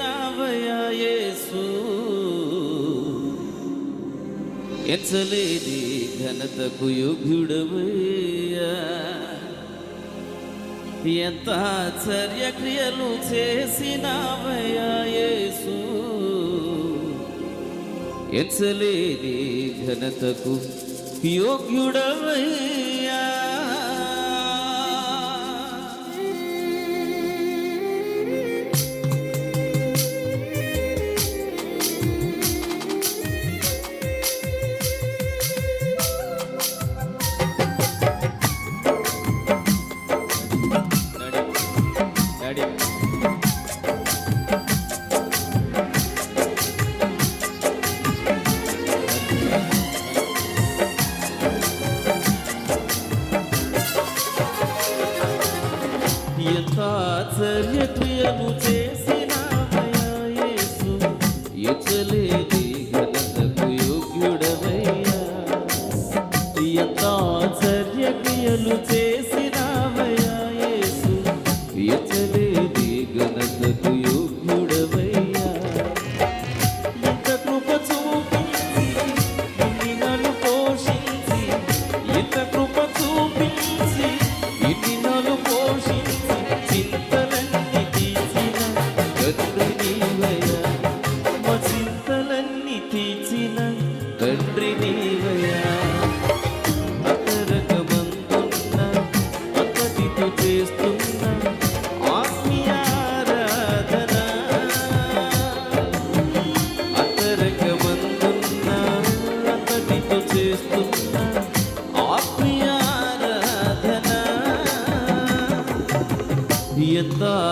చేసినావయా యేసు. ఎంచలేని ఘనతకు యోగ్యుడవయ్యా. ఎంత ఆశ్చర్య క్రియలు చేసినావయా యేసు. ఘనతకు యోగ్యుడవయ్యా.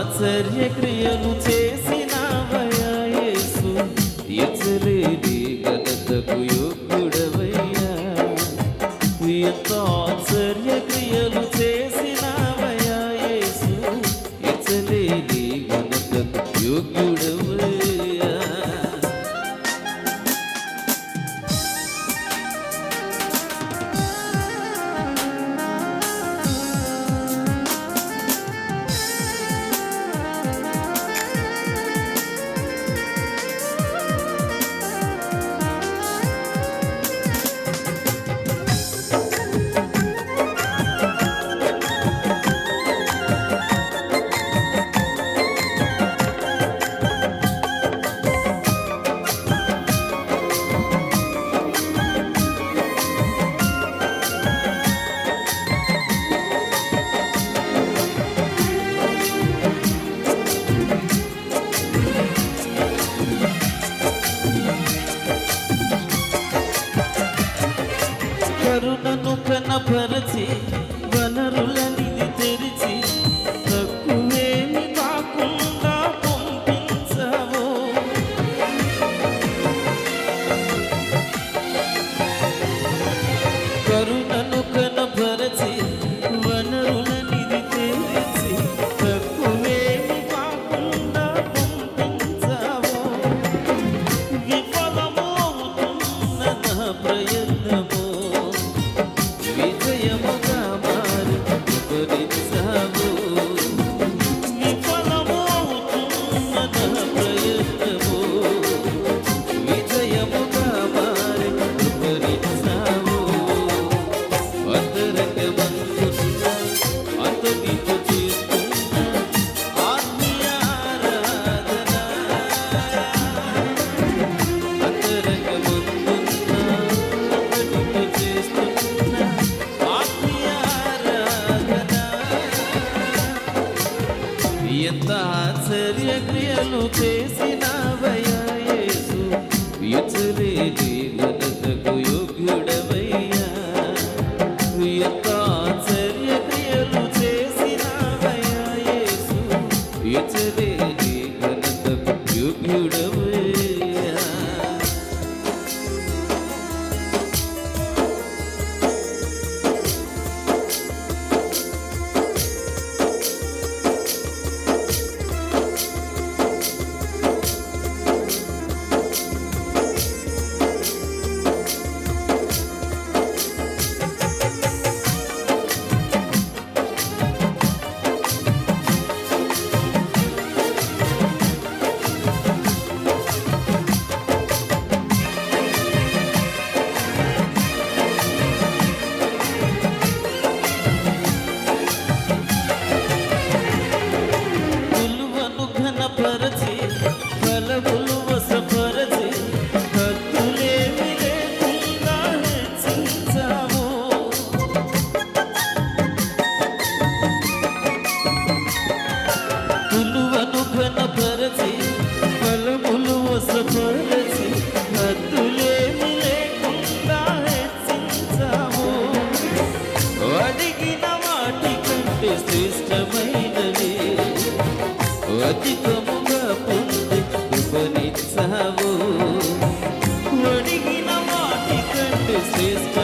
ఆశ్చర్య క్రియలు చేసినవయా యేసు. ఎచ్చలేని గణతకు యోగ్యుడవయ్యా. ఎంత ఆశ్చర్య క్రియలు చేసినవయా యేసు. ఎచ్చలేని గణతకు యోగ్యుడవ చేసినవయ్యా యేసు. ఎచ్చలేని ఘనతకు యోగ్యుడవయ్యా. యొక్క ఆశ్చర్య క్రియలు చేసినవయ్యా యేసు. ఎచ్చలేని ఘనతకు యోగ్యుడవయ్యా. శ్రేష్టమైనది. అధికముగా పొంది ఉపనిత్సావు అడిగిన వాటి కంటే శ్రేష్ట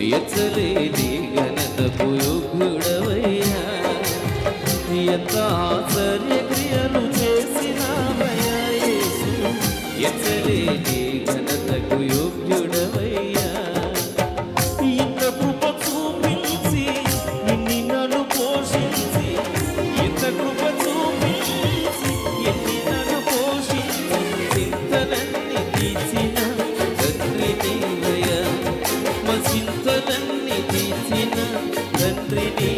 ये चले लिए வென்றினே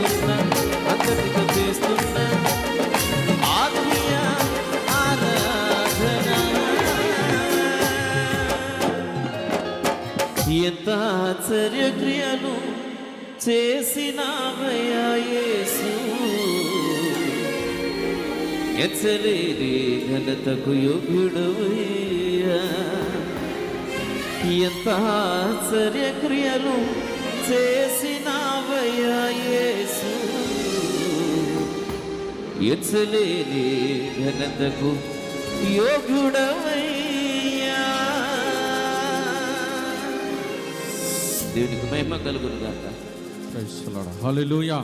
చేసినావయ్యా ఘనతకు ఎంత ఆశ్చర్యక్రియలు చేసినావయ్యా ఎచ్చలేని ఘనతకు యోగ్యుడవయ్యా. దేవునికి మహిమ కలుగును గాక ప్రైస్లాడు హల్లెలూయా